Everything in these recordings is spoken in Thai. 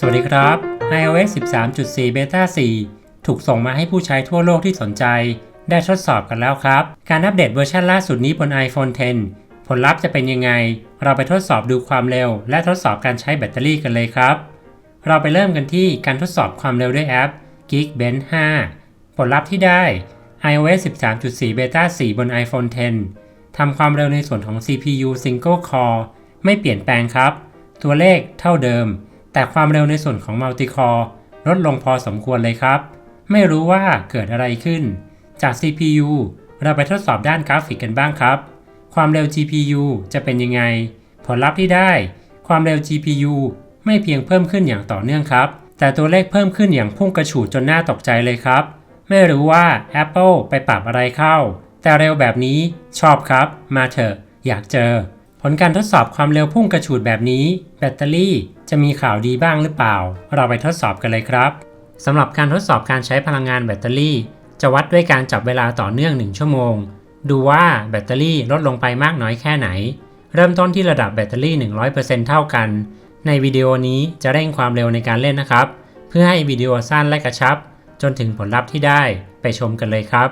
สวัสดีครับ iOS 13.4 Beta 4 ถูกส่งมาให้ผู้ใช้ทั่วโลกที่สนใจ ได้ทดสอบกันแล้วครับ การอัปเดตเวอร์ชันล่าสุดนี้บน iPhone 10 ผลลัพธ์จะเป็นยังไง เราไปทดสอบดูความเร็ว และทดสอบการใช้แบตเตอรี่กันเลยครับ เราไปเริ่มกันที่การทดสอบความเร็วด้วยแอป Geekbench 5 ผลลัพธ์ที่ได้ iOS 13.4 Beta 4 บน iPhone 10 ทำความเร็วในส่วนของ CPU Single Core ไม่เปลี่ยนแปลงครับ ตัวเลขเท่าเดิม แต่ความเร็วในส่วนของ Multi Core ลดลงพอสมควรเลยครับ ไม่รู้ว่าเกิดอะไรขึ้น จาก CPU เราไปทดสอบด้านกราฟิกกันบ้างครับ ความเร็ว GPU จะเป็นยังไง ผลลัพธ์ที่ได้ ความเร็ว GPU ไม่เพียงเพิ่มขึ้นอย่างต่อเนื่องครับ แต่ตัวเลขเพิ่มขึ้นอย่างพุ่งกระฉูดจนน่าตกใจเลยครับ ไม่รู้ว่า Apple ไปปรับอะไรเข้า แต่เร็วแบบนี้ชอบครับ มาเถอะอยากเจอ ผลการทดสอบความเร็วพุ่งกระฉูดแบบนี้ แบตเตอรี่จะมีข่าวดีบ้างหรือเปล่า เราไปทดสอบกันเลยครับสำหรับการทดสอบการใช้พลังงานแบตเตอรี่ จะวัดด้วยการจับเวลาต่อเนื่อง 1 ชั่วโมง ดูว่าแบตเตอรี่ลดลงไปมากน้อยแค่ไหน เริ่มต้นที่ระดับแบตเตอรี่ 100%เท่ากัน ในวิดีโอนี้จะเร่งความเร็วในการเล่นนะครับ เพื่อให้วิดีโอสั้นและกระชับ จนถึงผลลัพธ์ที่ได้ไปชมกันเลยครับ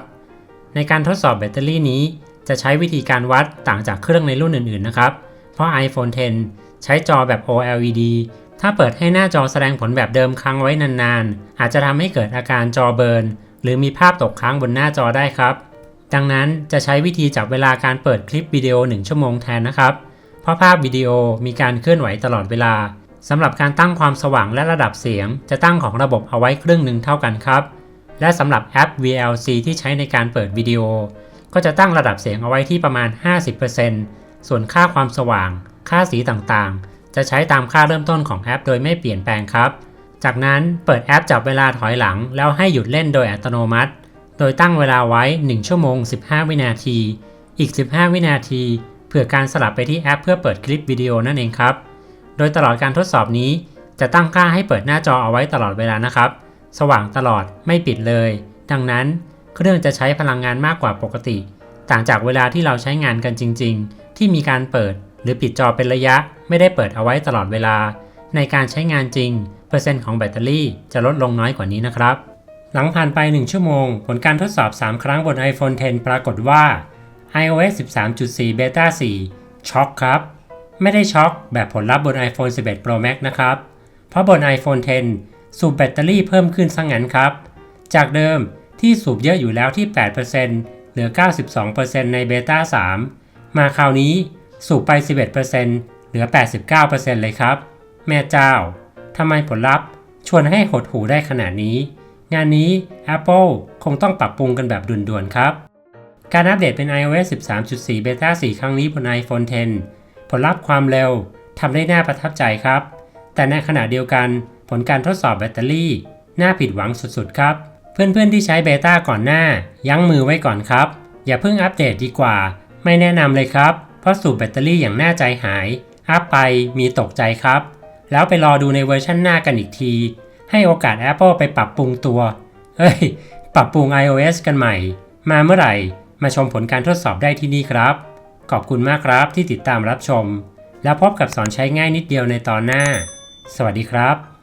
ในการทดสอบแบตเตอรี่นี้ จะใช้วิธีการวัดต่างจากเครื่องในรุ่นอื่นๆนะครับ เพราะ iPhone 10 ใช้จอแบบ OLED ถ้าเปิดให้หน้าจอแสดงผลแบบเดิมค้างไว้นานๆ อาจจะทำให้เกิดอาการจอเบิร์นหรือมีภาพตกค้างบนหน้าจอได้ครับ ดังนั้นจะใช้วิธีจับเวลาการเปิดคลิปวิดีโอ 1 ชั่วโมงแทนนะครับ เพราะภาพวิดีโอมีการเคลื่อนไหวตลอดเวลาสำหรับการตั้งความสว่างและระดับเสียง จะตั้งของระบบเอาไว้ครึ่งหนึ่งเท่ากันครับ และสำหรับแอป VLC ที่ใช้ในการเปิดวิดีโอ ก็จะตั้งระดับเสียงเอาไว้ที่ประมาณ 50%ส่วนค่าความสว่าง ค่าสีต่างๆ จะใช้ตามค่าเริ่มต้นของแอป โดยไม่เปลี่ยนแปลงครับ จากนั้นเปิดแอปจับเวลาถอยหลัง แล้วให้หยุดเล่นโดยอัตโนมัติ โดยตั้งเวลาไว้ 1 ชั่วโมง 15 วินาที อีก 15 วินาทีเพื่อการสลับไปที่แอป เพื่อเปิดคลิปวิดีโอนั่นเองครับ โดยตลอดการทดสอบนี้ จะตั้งค่าให้เปิดหน้าจอเอาไว้ตลอดเวลานะครับ สว่างตลอดไม่ปิดเลย ดังนั้น เครื่องจะใช้พลังงานมากกว่าปกติ ต่างจากเวลาที่เราใช้งานกันจริง ๆ ที่มีการเปิด หรือปิดจอเป็นระยะ ไม่ได้เปิดเอาไว้ตลอดเวลา ในการใช้งานจริง เปอร์เซ็นต์ของแบตเตอรี่จะลดลงน้อยกว่านี้นะครับ หลังผ่านไป 1 ชั่วโมง ผลการทดสอบ 3 ครั้งบน iPhone 10 ปรากฏว่า iOS 13.4 Beta 4 ช็อกครับ ไม่ได้ช็อกแบบผลลัพธ์บน iPhone 11 Pro Max นะครับ เพราะบน iPhone 10 สูบแบตเตอรี่เพิ่มขึ้นซะงงั้นครับ จากเดิม ที่สูบเยอะอยู่แล้วที่ 8%เหลือ 92%ในเบต้า 3 มาคราวนี้สูบไป 11%เหลือ 89%เลยครับ แม่เจ้า ทำไมผลลัพธ์ชวนให้หดหูได้ขนาดนี้ งานนี้ Apple คงต้องปรับปรุงกันแบบด่วนๆครับ การอัปเดตเป็น iOS 13.4 Beta 4 ครั้งนี้บน iPhone 10 ผลลัพธ์ความเร็วทำได้น่าประทับใจครับ แต่ในขณะเดียวกันผลการทดสอบแบตเตอรี่ น่าผิดหวังสุดๆครับ เพื่อนๆที่ใช้เบต้าก่อนหน้า ยั้งมือไว้ก่อนครับ อย่าเพิ่งอัปเดตดีกว่า ไม่แนะนำเลยครับ เพราะสูบแบตเตอรี่อย่างน่าใจหาย อัพไปมีตกใจครับ แล้วไปรอดูในเวอร์ชันหน้ากันอีกที ให้โอกาส Apple ไปปรับปรุงตัวเอ้ย ปรับปรุง iOS กันใหม่ มาเมื่อไหร่ มาชมผลการทดสอบได้ที่นี่ครับ ขอบคุณมากครับที่ติดตามรับชม แล้วพบกับสอนใช้ง่ายนิดเดียวในตอนหน้า สวัสดีครับ